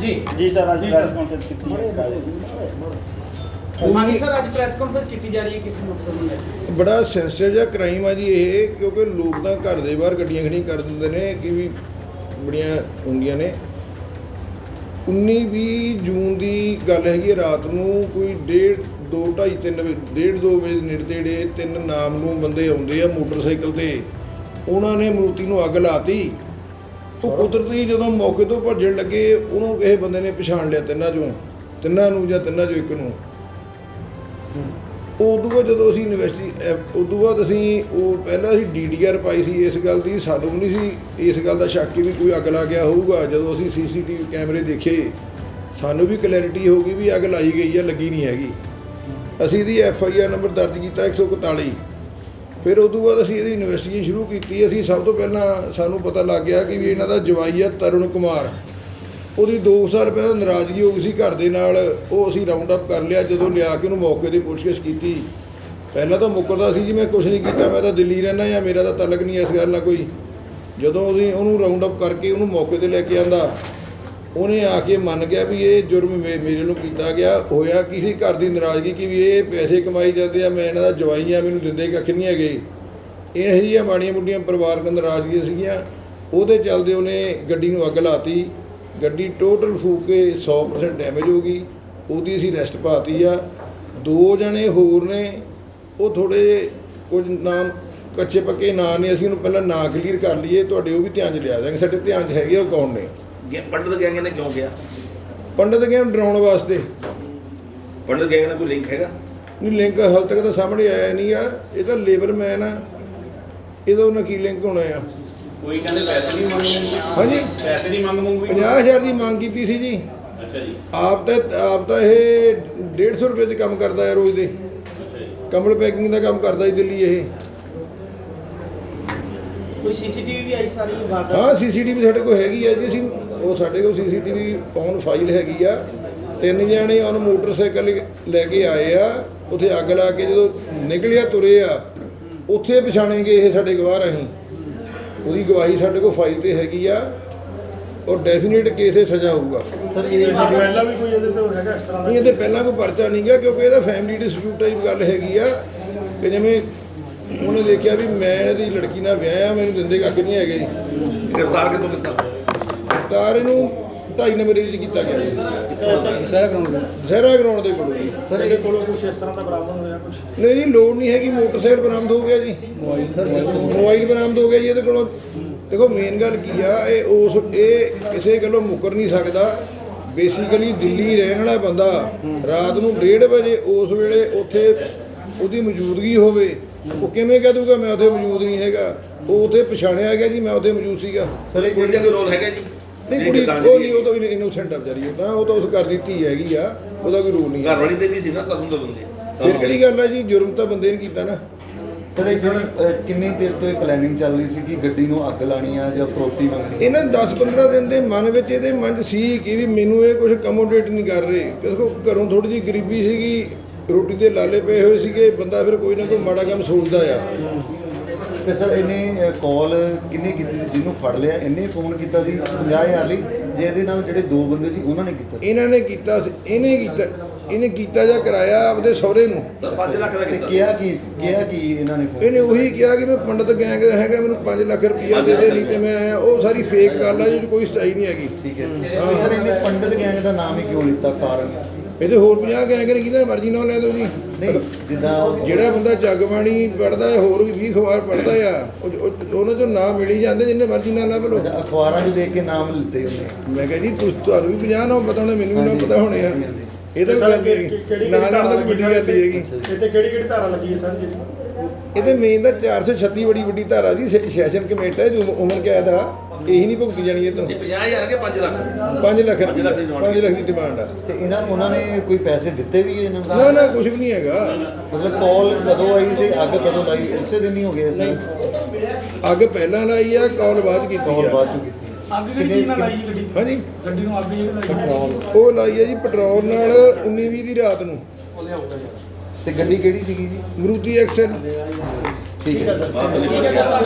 ਜੀ। ਜੀ ਸਰ ਅੱਜ ਜੀ ਪ੍ਰੈਸ ਸਰ। ਕਾਨਫਰੰਸ ਕੀਤੀ ਹਾਂਜੀ ਸਰ ਅੱਜ ਪ੍ਰੈਸ ਕਾਨਫਰੰਸ ਕੀਤੀ ਜਾ ਰਹੀ ਹੈ ਕਿਸ ਮਕਸਦ ਨੂੰ ਲੈ ਕੇ। ਬੜਾ ਸੈਂਸਿਟਿਵ ਜਿਹਾ ਕ੍ਰਾਈਮ ਆ ਜੀ ਇਹ ਕਿਉਂਕਿ ਲੋਕ ਤਾਂ ਘਰ ਦੇ ਬਾਹਰ ਗੱਡੀਆਂ ਖੜੀਆਂ ਕਰ ਦਿੰਦੇ ਨੇ ਕਿ ਵੀ ਬੜੀਆਂ ਹੁੰਦੀਆਂ ਨੇ। 19 20 ਜੂਨ ਦੀ ਗੱਲ ਹੈਗੀ ਹੈ ਰਾਤ ਨੂੰ ਕੋਈ ਡੇਢ 2 2:30 3 ਵਜੇ ਡੇਢ 2 ਵਜੇ ਨੇੜੇ ਤੇੜੇ ਤਿੰਨ ਨਾਮ ਨੂੰ ਬੰਦੇ ਆਉਂਦੇ ਆ ਮੋਟਰਸਾਈਕਲ ਤੇ। ਉਹਨਾਂ ਨੇ ਮਰੂਤੀ ਨੂੰ ਅੱਗ ਲਾਤੀ। ਉਹ ਕੁਦਰਤੀ ਜਦੋਂ ਮੌਕੇ ਤੋਂ ਭੱਜਣ ਲੱਗੇ ਉਹਨੂੰ ਕਿਸੇ ਬੰਦੇ ਨੇ ਪਛਾਣ ਲਿਆ ਤਿੰਨਾਂ ਚੋਂ ਤਿੰਨਾਂ ਨੂੰ ਜਾਂ ਤਿੰਨਾਂ ਚੋਂ ਇੱਕ ਨੂੰ। ਉਦੋਂ ਬਾਅਦ ਜਦੋਂ ਅਸੀਂ ਯੂਨੀਵਰਸਿਟੀ ਉਦੋਂ ਬਾਅਦ ਅਸੀਂ ਉਹ ਪਹਿਲਾਂ ਅਸੀਂ ਡੀਡੀਆਰ ਪਾਈ ਸੀ ਇਸ ਗੱਲ ਦੀ ਸਾਨੂੰ ਵੀ ਨਹੀਂ ਸੀ ਇਸ ਗੱਲ ਦਾ ਸ਼ੱਕ ਕਿ ਵੀ ਕੋਈ ਅੱਗ ਲਾ ਗਿਆ ਹੋਊਗਾ ਜਦੋਂ ਅਸੀਂ ਸੀਸੀਟੀਵੀ ਕੈਮਰੇ ਦੇਖੇ ਸਾਨੂੰ ਵੀ ਕਲੈਰਿਟੀ ਹੋ ਗਈ ਵੀ ਅੱਗ ਲਾਈ ਗਈ ਹੈ ਲੱਗੀ ਨਹੀਂ ਹੈਗੀ। ਅਸੀਂ ਇਹਦੀ ਐਫ ਆਈ ਆਰ ਨੰਬਰ ਦਰਜ ਕੀਤਾ 141 ਫਿਰ ਉਦੋਂ ਬਾਅਦ ਅਸੀਂ ਇਹਦੀ ਇਨਵੈਸਟੀਗੇਸ਼ਨ ਸ਼ੁਰੂ ਕੀਤੀ। ਅਸੀਂ ਸਭ ਤੋਂ ਪਹਿਲਾਂ ਸਾਨੂੰ ਪਤਾ ਲੱਗ ਗਿਆ ਕਿ ਵੀ ਇਹਨਾਂ ਦਾ ਜਵਾਈ ਆ ਤਰੁਣ ਕੁਮਾਰ। ਉਹਦੀ 2 ਸਾਲ ਪਹਿਲਾਂ ਨਾਰਾਜ਼ਗੀ ਹੋ ਗਈ ਸੀ ਘਰ ਦੇ ਨਾਲ। ਉਹ ਅਸੀਂ ਰਾਉਂਡ ਅਪ ਕਰ ਲਿਆ। ਜਦੋਂ ਲਿਆ ਕੇ ਉਹਨੂੰ ਮੌਕੇ ਤੇ ਪੁੱਛਗਿੱਛ ਕੀਤੀ। ਪਹਿਲਾਂ ਤਾਂ ਮੁੱਕਰਦਾ ਸੀ ਜੀ, ਮੈਂ ਕੁਝ ਨਹੀਂ ਕੀਤਾ। ਮੈਂ ਤਾਂ ਦਿੱਲੀ ਰਹਿਣਾ ਜਾਂ ਮੇਰਾ ਤਾਂ ਤਲਕ ਨਹੀਂ ਇਸ ਗੱਲ ਨਾਲ ਕੋਈ। ਜਦੋਂ ਅਸੀਂ ਉਹਨੂੰ ਰਾਉਂਡ ਅਪ ਕਰਕੇ ਉਹਨੂੰ ਮੌਕੇ ਤੇ ਲੈ ਕੇ ਆਂਦਾ ਉਹਨੇ ਆ ਕੇ ਮੰਨ ਗਿਆ ਵੀ ਇਹ ਜੁਰਮ ਮੇ- ਮੇਰੇ ਨੂੰ ਕੀਤਾ ਗਿਆ, ਹੋਇਆ ਕਿਸੇ ਘਰ ਦੀ ਨਾਰਾਜ਼ਗੀ ਕਿ ਵੀ ਇਹ ਪੈਸੇ ਕਮਾਈ ਜਾਂਦੇ ਆ, ਮੈਂ ਇਹਨਾਂ ਦਾ ਜਵਾਈਆਂ ਮੈਨੂੰ ਦਿੰਦੇ ਕੱਖ ਨਹੀਂ ਹੈਗੇ। ਇਹ ਜਿਹੀਆਂ ਮਾੜੀਆਂ ਮੁੱਡੀਆਂ ਪਰਿਵਾਰਕ ਨਾਰਾਜ਼ਗੀਆਂ ਸੀਗੀਆਂ, ਉਹਦੇ ਚੱਲਦੇ ਉਹਨੇ ਗੱਡੀ ਨੂੰ ਅੱਗ ਲਾਤੀ। ਗੱਡੀ ਟੋਟਲ ਫੂਕ ਕੇ 100% ਡੈਮੇਜ ਹੋ ਗਈ, ਉਹਦੀ ਅਸੀਂ ਰੈਸਟ ਪਾਤੀ ਆ। ਦੋ ਜਣੇ ਹੋਰ ਨੇ, ਉਹ ਥੋੜੇ ਕੁਝ ਨਾਮ ਕੱਚੇ ਪੱਕੇ ਨਾਂ ਨੇ, ਅਸੀਂ ਉਹਨੂੰ ਪਹਿਲਾਂ ਨਾਂ ਕਲੀਅਰ ਕਰ ਲਈਏ, ਤੁਹਾਡੇ ਉਹ ਵੀ ਧਿਆਨ 'ਚ ਲਿਆ ਜਾਣਗੇ ਸਾਡੇ ਧਿਆਨ 'ਚ ਹੈਗੇ ਉਹ ਕੌਣ ਨੇ? ਗੇ- ਪੰਡਤ ਗੈਂਗ ਨੇ ਕਿਉਂ ਗਿਆ? ਪੰਡਤ ਗਏ ਡਰਾਉਣ ਵਾਸਤੇ। ਪੰਡਤ ਗੈਂਗ ਨਾਲ ਕੋਈ ਲਿੰਕ ਹੈਗਾ? ਨਹੀਂ ਲਿੰਕ ਹਾਲ ਤੱਕ ਤਾਂ ਸਾਹਮਣੇ ਆਇਆ ਨਹੀਂ ਆ। ਇਹ ਤਾਂ ਲੇਬਰ ਮੈਨ ਆ। ਇਹਦਾ ਉਹਨਾਂ ਕੀ ਲਿੰਕ ਹੋਣਾ ਆ? ਕੋਈ ਕਹਿੰਦੇ ਪੈਸੇ ਨਹੀਂ ਮੰਗਦੇ ਹਾਂਜੀ। ਪੈਸੇ ਦੀ ਮੰਗ ਮੰਗ ਵੀ 50000 ਦੀ ਮੰਗ ਕੀਤੀ ਸੀ ਜੀ। ਅੱਛਾ ਜੀ। ਆਪ ਤਾਂ ਆਪ ਤਾਂ ਇਹ 150 ਰੁਪਏ 'ਚ ਕੰਮ ਕਰਦਾ ਹੈ ਰੋਜ਼ ਦੇ। ਅੱਛਾ ਜੀ। ਕੰਬਲ ਪੈਕਿੰਗ ਦਾ ਕੰਮ ਕਰਦਾ ਜੀ ਦਿੱਲੀ ਇਹ। ਕੋਈ ਸੀਸੀਟੀਵੀ ਵੀ ਆਈ ਸਾਰੀ ਵਾਰਦਾਤ? ਹਾਂ ਸੀਸੀਟੀਵੀ ਸਾਡੇ ਕੋਲ ਹੈਗੀ ਆ ਜੀ। ਅਸੀਂ ਉਹ ਸਾਡੇ ਕੋਲ ਸੀਸੀਟੀਵੀ ਔਨ ਫਾਈਲ ਹੈਗੀ ਆ। ਤਿੰਨ ਜਣੇ ਉਹਨ ਮੋਟਰਸਾਈਕਲ ਲੈ ਕੇ ਆਏ ਆ। ਉੱਥੇ ਅੱਗ ਲਾ ਕੇ ਜਦੋਂ ਨਿਕਲਿਆ ਤੁਰੇ ਆ ਉੱਥੇ ਪਛਾਣੇਗੇ ਇਹ ਸਾਡੇ ਗਵਾਹ ਅਸੀਂ ਉਹਦੀ ਗਵਾਹੀ ਸਾਡੇ ਕੋਲ ਫਾਈਲ ਤੇ ਹੈਗੀ ਆ ਔਰ ਡੈਫੀਨੇਟ ਕੇਸ 'ਚ ਸਜ਼ਾ ਹੋਊਗਾ। ਸਰ ਇਹ ਪਹਿਲਾਂ ਵੀ ਕੋਈ ਇਹਦੇ ਤੇ ਹੋਰ ਹੈਗਾ ਇਸ ਤਰ੍ਹਾਂ ਦਾ? ਨਹੀਂ ਇਹਦੇ ਪਹਿਲਾਂ ਕੋਈ ਪਰਚਾ ਨਹੀਂ ਗਿਆ ਕਿਉਂਕਿ ਇਹਦਾ ਫੈਮਿਲੀ ਡਿਸਪਿਊਟ ਟਾਈਪ ਗੱਲ ਹੈਗੀ ਆ। ਕਿ ਜਿਵੇਂ ਉਹਨੇ ਦੇਖਿਆ ਵੀ ਮੈਂ ਇਹਦੀ ਲੜਕੀ ਨਾਲ ਵਿਆਹਿਆ ਮੈਨੂੰ ਦਿੰਦੇ ਕੱਖ ਨਹੀਂ ਹੈਗੇ। ਜੀ ਗ੍ਰਿਫਤਾਰ ਕਿਤੋਂ ਕੀਤਾ? ਤਾਰ ਇਹਨੂੰ ਢਾਈ ਨੰਬਰ ਏਜ ਕੀਤਾ ਗਿਆ। ਜੀ ਦੁਸਹਿਰਾ ਗਰਾਊਂਡ ਦੇ ਕੋਲ। ਜੀ ਸਰ ਇਹਦੇ ਕੋਲੋਂ ਕੁਝ ਇਸ ਤਰ੍ਹਾਂ ਦਾ ਬਰਾਮਦ ਹੋਇਆ ਕੁਝ ਨਹੀਂ ਜੀ ਲੋੜ ਨਹੀਂ ਹੈਗੀ ਮੋਟਰਸਾਈਕਲ ਬਰਾਮਦ ਹੋ ਗਿਆ ਜੀ। ਮੋਬਾਈਲ ਬਰਾਮਦ ਹੋ ਗਿਆ ਜੀ ਇਹਦੇ ਕੋਲੋਂ। ਦੇਖੋ ਮੇਨ ਗੱਲ ਕੀ ਆ ਇਹ ਉਸ ਇਹ ਕਿਸੇ ਗੱਲੋਂ ਮੁਕਰ ਨਹੀਂ ਸਕਦਾ। ਬੇਸਿਕਲੀ ਦਿੱਲੀ ਰਹਿਣ ਵਾਲਾ ਬੰਦਾ ਰਾਤ ਨੂੰ 1:30 ਵਜੇ ਉਸ ਵੇਲੇ ਉੱਥੇ ਉਹਦੀ ਮੌਜੂਦਗੀ ਹੋਵੇ ਉਹ ਕਿਵੇਂ ਕਹਿ ਦੂਗਾ ਮੈਂ ਉੱਥੇ ਮੌਜੂਦ ਨਹੀਂ ਹੈਗਾ। ਉਹ ਉੱਥੇ ਪਛਾਣਿਆ ਗਿਆ ਜੀ ਮੈਂ ਉੱਥੇ ਮੌਜੂਦ ਸੀਗਾ। ਸਰ ਇਹ ਕੋਈ ਕੋਈ ਰੋਲ ਹੈਗਾ ਜੀ? ਨਹੀਂ ਕੁੜੀ ਉਹ ਨਹੀਂ ਉਹ ਤਾਂ ਇਨੋਸੈਂਟ ਆ ਵਿਚਾਰੀ ਉਹ ਤਾਂ ਉਹ ਤਾਂ ਉਸ ਘਰ ਦੀ ਧੀ ਹੈਗੀ ਆ ਉਹਦਾ ਕੋਈ ਰੋਲ ਨਹੀਂ ਘਰ ਹੈ। ਵਾਲੀ ਤੇ ਵੀ ਸੀ ਨਾ ਤਦੋਂ ਤੋਂ ਬੰਦੇ। ਫਿਰ ਕਿਹੜੀ ਗੱਲ ਆ ਜੀ ਜੁਰਮ ਤਾਂ ਬੰਦੇ ਨੇ ਕੀਤਾ ਨਾ। ਸਰ ਇਹ ਕਿੰਨੀ ਦੇਰ ਤੋਂ ਇਹ ਪਲੈਨਿੰਗ ਚੱਲ ਰਹੀ ਸੀ ਕਿ ਗੱਡੀ ਨੂੰ ਅੱਗ ਲਾਣੀ ਆ ਜਾਂ ਫਰੋਤੀ ਮੰਗਣੀ ਇਹਨਾਂ 10-15 ਦਿਨ ਦੇ ਮਨ ਵਿੱਚ ਇਹਦੇ ਮਨ 'ਚ ਸੀ ਕਿ ਵੀ ਮੈਨੂੰ ਇਹ ਕੁਝ ਕਮੋਡੇਟ ਨਹੀਂ ਕਰ ਰਹੇ। ਕਿਉਂਕਿ ਘਰੋਂ ਥੋੜੀ ਜਿਹੀ ਗਰੀਬੀ ਸੀਗੀ ਰੋਟੀ ਦੇ ਲਾਲੇ ਪਏ ਹੋਏ ਸੀਗੇ ਬੰਦਾ ਫਿਰ ਕੋਈ ਨਾ ਕੋਈ ਮਾੜਾ ਕੰਮ ਸੋਚਦਾ ਆ। ਤੇ ਸਰ ਇਹਨੇ ਕਾਲ ਕਿੰਨੇ ਕੀਤੀ ਸੀ? ਜਿਹਨੂੰ ਫੜ ਲਿਆ ਇਹਨੇ ਫੋਨ ਕੀਤਾ ਸੀ 50000 ਲਈ ਜੇ ਇਹਦੇ ਨਾਲ ਜਿਹੜੇ ਦੋ ਬੰਦੇ ਸੀ ਉਹਨਾਂ ਨੇ ਕੀਤਾ ਇਹਨਾਂ ਨੇ ਕੀਤਾ ਸੀ ਇਹਨੇ ਕੀਤਾ ਇਹਨੇ ਕੀਤਾ ਜਾਂ ਕਰਾਇਆ ਆਪਦੇ ਸਹੁਰੇ ਨੂੰ। ਸਰ 5 ਲੱਖ ਦਾ ਤੇ ਕੀਤਾ। ਕਿਹਾ ਕੀ ਕਿਹਾ ਕੀ ਇਹਨਾਂ ਨੇ phone? ਇਹਨੇ ਉਹੀ ਕਿਹਾ ਕਿ ਮੈਂ ਪੰਡਤ ਗੈਂਗ ਦਾ ਹੈਗਾ ਮੈਨੂੰ 5 ਲੱਖ ਰੁਪਈਆ ਦੇ ਦੇ ਨਹੀਂ ਤੇ ਮੈਂ ਆਇਆ ਉਹ ਸਾਰੀ ਫੇਕ ਗੱਲ ਆ ਜਿਹਦੇ 'ਚ ਕੋਈ ਸਟਾਈ ਨਹੀਂ ਹੈਗੀ। ਠੀਕ ਹੈ। ਤੇ ਸਰ ਇਹਨੇ ਪੰਡਤ ਗੈਂਗ ਦਾ ਨਾਮ ਹੀ ਕਿਉਂ ਲਿੱਤਾ? ਕਾਰਨ? ਇਹਦੇ ਹੋਰ 50 ਗੈਂਗ ਨੇ ਕਿਹਦਾ ਮਰਜ਼ੀ ਨਾਲ ਲੈ ਦੋ ਜੀ। ਨਹੀਂ ਜਿੱਦਾਂ ਜਿਹੜਾ ਬੰਦਾ ਜਗਬਾਣੀ ਪੜਦਾ ਹੈ ਹੋਰ ਵੀ 20 ਅਖਬਾਰ ਪੜਦਾ ਆ ਉਹ- ਉਹ- ਉਹਨਾਂ ਚੋਂ ਨਾਮ ਮਿਲ ਹੀ ਜਾਂਦੇ ਜਿੰਨੇ ਮਰਜ਼ੀ ਨਾਲ ਲੱਭ ਲਓ। ਅਖਬਾਰਾਂ 'ਚ ਦੇਖ ਕੇ ਨਾਮ ਲਿੱਤੇ ਉਹਨੇ। ਮੈਂ ਕਿਹਾ ਜੀ ਤੁਸ ਤੁਹਾਨੂੰ ਵੀ 50 ਨਾਮ ਪਤਾ ਹੋਣੇ ਮੈਨੂੰ ਵੀ ਨਾ ਪਤਾ ਹੋਣੇ ਆ। ਇਹ ਤਾਂ ਗੱਲ ਨਹੀਂ ਕਿਹੜੀ ਨਾਲ ਨਾਲ ਤਾਂ ਵੱਡੀ ਗੱਲ ਨਹੀਂ ਹੈਗੀ। ਇੱਥੇ ਕਿਹੜੀ ਕਿਹੜੀ ਧਾਰਾ ਲੱਗੀ ਹੈ ਸਰ ਜੀ? ਇਹਦੇ ਮੇਨ ਦਾ 436 ਬੜੀ ਵੱਡੀ ਧਾਰਾ ਦੀ ਸੈ- ਸੈਸ਼ਨ ਕਮੇਟੀ ਹੈ ਜੋ ਉਮਰ ਕੈਦ ਆ। ਇਹੀ ਨਹੀਂ ਭੁਗਤੀ ਜਾਣੀ ਇਹ ਤੋਂ। ਇਹ 50000 ਕੇ 5 ਲੱਖ। 5 ਲੱਖ ਪੰਜ ਲੱਖ ਦੀ demand 5 ਲੱਖ ਦੀ ਡਿਮਾਂਡ ਆ। ਤੇ ਇਹਨਾਂ ਉਹਨਾਂ ਨੇ ਕੋਈ ਪੈਸੇ ਦਿੱਤੇ ਵੀ ਇਹਨਾਂ ਨੂੰ ਨਾ ਨਾ ਕੁਝ ਵੀ ਨਹੀਂ ਹੈਗਾ। ਮਤਲਬ ਕਾਲ ਕਦੋਂ ਆਈ ਤੇ ਅੱਗ ਕਦੋਂ ਲਾਈ? ਉਸੇ ਦਿਨ ਹੀ ਹੋ ਗਿਆ ਸੀ ਅੱਗ ਪਹਿਲਾਂ ਲਾਈ ਆ ਕਾਲ ਬਾਅਦ ਕੀਤੀ ਕਾਲ ਬਾਅਦ ਕੀਤੀ। ਅੱਗ ਕਿਹੜੀ ਨਾਲ ਲਾਈ ਜੀ ਗੱਡੀ? ਹਾਂਜੀ। ਗੱਡੀ ਨੂੰ ਅੱਗ ਜਿਹੜੀ ਲਾਈ। ਉਹ ਲਾਈ ਹੈ ਜੀ ਪੈਟਰੋਲ ਨਾਲ 19 20 ਦੀ ਰਾਤ ਨੂੰ। ਤੇ ਗੱਡੀ ਕਿਹੜੀ ਸੀਗੀ ਜੀ? ਮਰੂਤੀ ਐਕਸਲ ਠੀਕ ਹੈ। ਸਰ